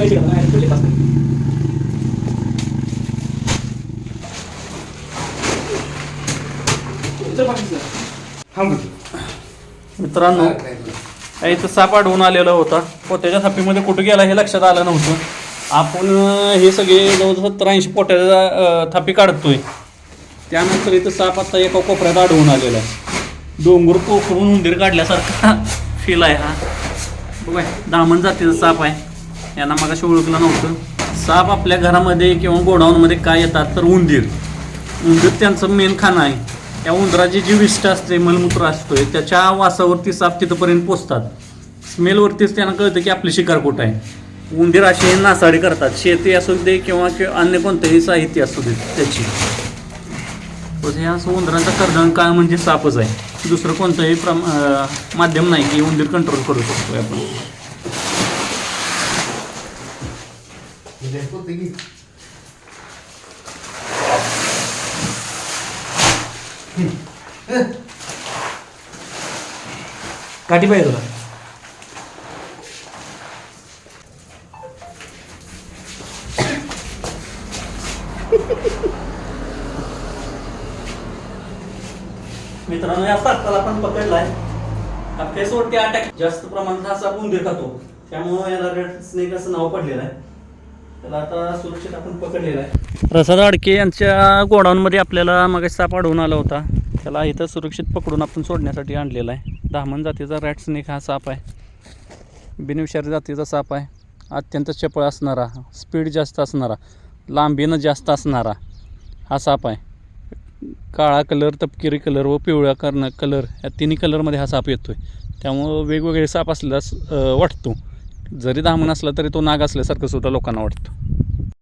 नाही मित्रांनो इथं साप आढळून आलेला होता. पोत्याच्या थापीमध्ये कुठं गेला हे लक्षात आलं नव्हतं. आपण हे सगळे जवळजवळ सत्तर ऐंशी पोट्याच्या थापी काढतोय. त्यानंतर इथं साप आता एका कोपऱ्यात आढळून आलेला आहे. डोंगर पोखरून उंदीर काढल्यासारखा फील आहे हा. बघा दामण जातीचा साप आहे. यांना मगाशी ओळखलं नव्हतं. साप आपल्या घरामध्ये किंवा गोडाऊनमध्ये काय येतात तर उंदीर. उंदीर त्यांचं मेन खाणं आहे. त्या उंदराची जी विष्ट असते मलमूत्र असतोय त्याच्या वासावरती साप तिथंपर्यंत पोचतात. स्मेलवरतीच त्यांना कळतं की आपली शिकार कुठं आहे. उंदीर असे नासाडी करतात. शेती असू दे किंवा अन्य कोणतंही साहित्य असू दे त्याची. हे असं उंदरांचा कर्दन काळ म्हणजे सापच आहे. दुसरं कोणतंही प्रम माध्यम नाही की उंदीर कंट्रोल करू शकतो आपण. काठी पाहिजे तुला मित्रांनो या सापाला आपण पकडलाय. हा फेसवरती अटॅक जास्त प्रमाणात हा साप उंदीर खातो त्यामुळे याला रेड स्नेक असं नाव पडलेलं आहे. त्याला आता सुरक्षित आपण आहे. प्रसाद आडके यांच्या गोडाऊनमध्ये आपल्याला मग साप आढळून आला होता. त्याला इथं सुरक्षित पकडून आपण सोडण्यासाठी आणलेला आहे. दहामन जातीचा रॅट स्नेक हा साप आहे. बिनविषारी जातीचा साप आहे. अत्यंत चपळ असणारा स्पीड जास्त असणारा लांबीनं जास्त असणारा हा साप आहे. काळा कलर तपकिरी कलर व पिवळ्या कर्ण कलर या तिन्ही कलरमध्ये हा साप येतो आहे त्यामुळं वेगवेगळे साप असल्यास वाटतो. जरी दामन असला तरी तो नाग असल्यासारखं सुद्धा लोकांना वाटतं.